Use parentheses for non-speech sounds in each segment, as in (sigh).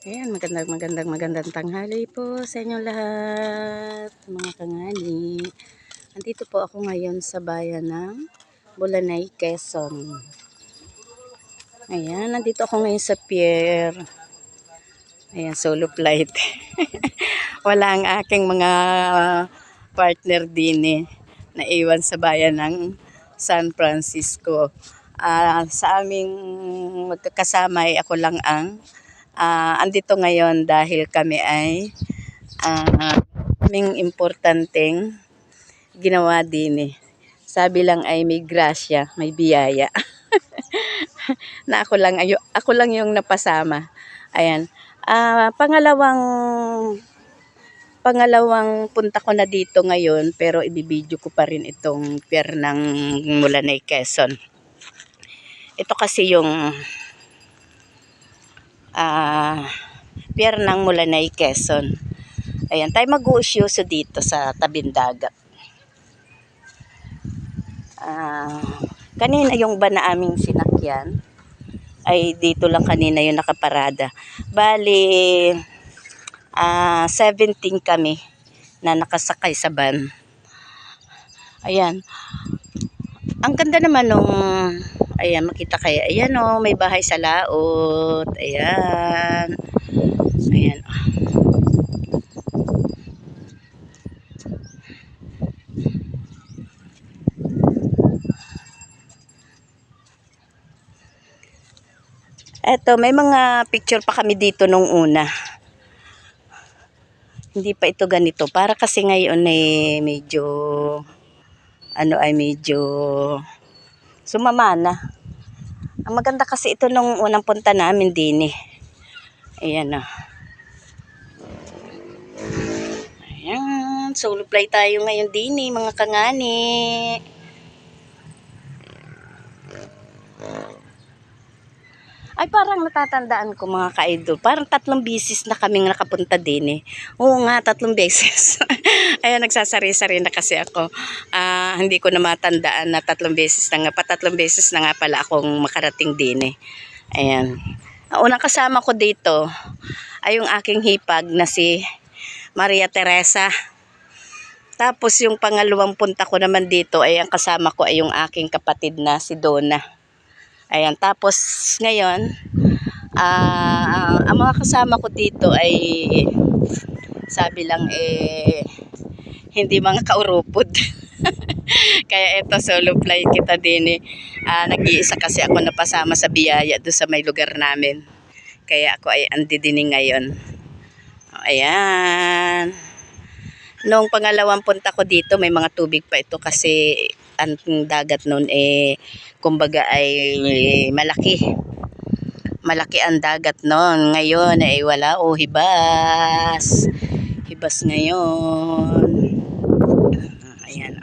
Ayan, magandang magandang magandang tanghali po sa inyong lahat, mga kangani. Andito po ako ngayon sa bayan ng Bulanay, Quezon. Ayan, nandito ako ngayon sa pier. Ayan, solo flight. (laughs) Wala ang aking mga partner din eh, na iwan sa bayan ng San Francisco. Ah, sa aming magkakasama ay ako lang ang ah, andito ngayon dahil kami ay ah, aming importanteng ginawa din eh. Sabi lang ay may grasya, may biyaya. (laughs) na ako lang ayo ako lang yung napasama. Ayan. Ah, pangalawang pangalawang punta ko na dito ngayon pero ibibideo ko pa rin itong pier ng Mulanay, Quezon. Ito kasi yung ah pier ng Mulanay, Quezon. Ayan, tayo mag-uusyoso dito sa tabing dagat. Ah, kanina yung ba na aming sinakyan ay dito lang kanina yung nakaparada. Bali, ah 17 kami na nakasakay sa van. Ayan. Ang ganda naman nung ayan makita kayo. Ayan oh, may bahay sa laot. Ayan. Ayan. Eto, may mga picture pa kami dito nung una. Hindi pa ito ganito. Para kasi ngayon ay medyo ano ay medyo sumama na. Ang maganda kasi ito nung unang punta namin din eh. Ayan na. Ayan. Solo fly tayo ngayon din eh, mga kangani. Ay parang natatandaan ko mga ka-idol. Parang tatlong bisis na kaming nakapunta din eh. Oo nga, tatlong beses. (laughs) Ayan, nagsasari-sari na kasi ako. Ah, hindi ko na matandaan na tatlong beses na nga. Patatlong beses na nga pala akong makarating din eh. Ayan. Ang unang kasama ko dito ay yung aking hipag na si Maria Teresa. Tapos yung pangalawang punta ko naman dito ay ang kasama ko ay yung aking kapatid na si Donna. Ayan, tapos ngayon, ah ang mga kasama ko dito ay sabi lang eh hindi mga kaurupod. (laughs) Kaya eto solo flight kita din eh. Ah, nag-iisa kasi ako napasama sa biyaya do sa may lugar namin. Kaya ako ay andi din ngayon. Ayan. Noong pangalawang punta ko dito, may mga tubig pa ito kasi ang dagat noon eh kumbaga ay malaki. Malaki ang dagat noon. Ngayon ay wala o oh, hibas. Hibas ngayon. Ayan.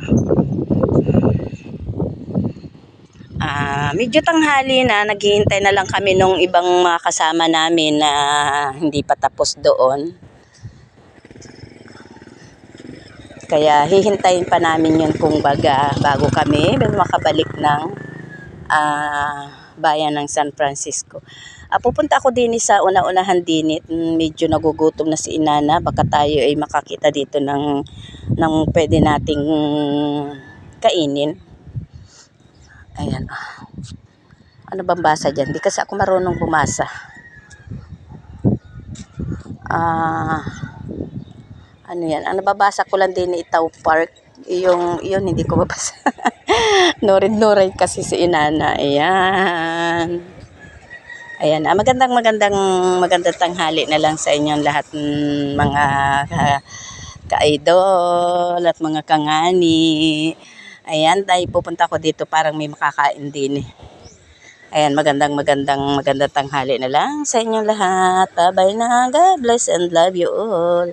Ah, medyo tanghali na, naghihintay na lang kami nung ibang mga kasama namin na hindi pa tapos doon. Kaya hihintayin pa namin yun kung baga bago kami makabalik ng uh, bayan ng San Francisco. Uh, pupunta ako din sa una-unahan din medyo nagugutom na si Inana baka tayo ay makakita dito ng ng pwede nating kainin. Ayan. Ano bang basa dyan? Di kasi ako marunong bumasa. Ah... Uh, ano yan, ang nababasa ko lang din Itaw Park, yung, yun hindi ko (laughs) mabasa. Norid-norid kasi si Inana, ayan. Ayan, ah, magandang magandang magandang tanghali na lang sa inyong lahat mm, mga ka-idol at mga kangani. Ayan, tayo pupunta ko dito parang may makakain din eh. Ayan, magandang magandang magandang tanghali na lang sa inyong lahat. Bye-bye na. God bless and love you all.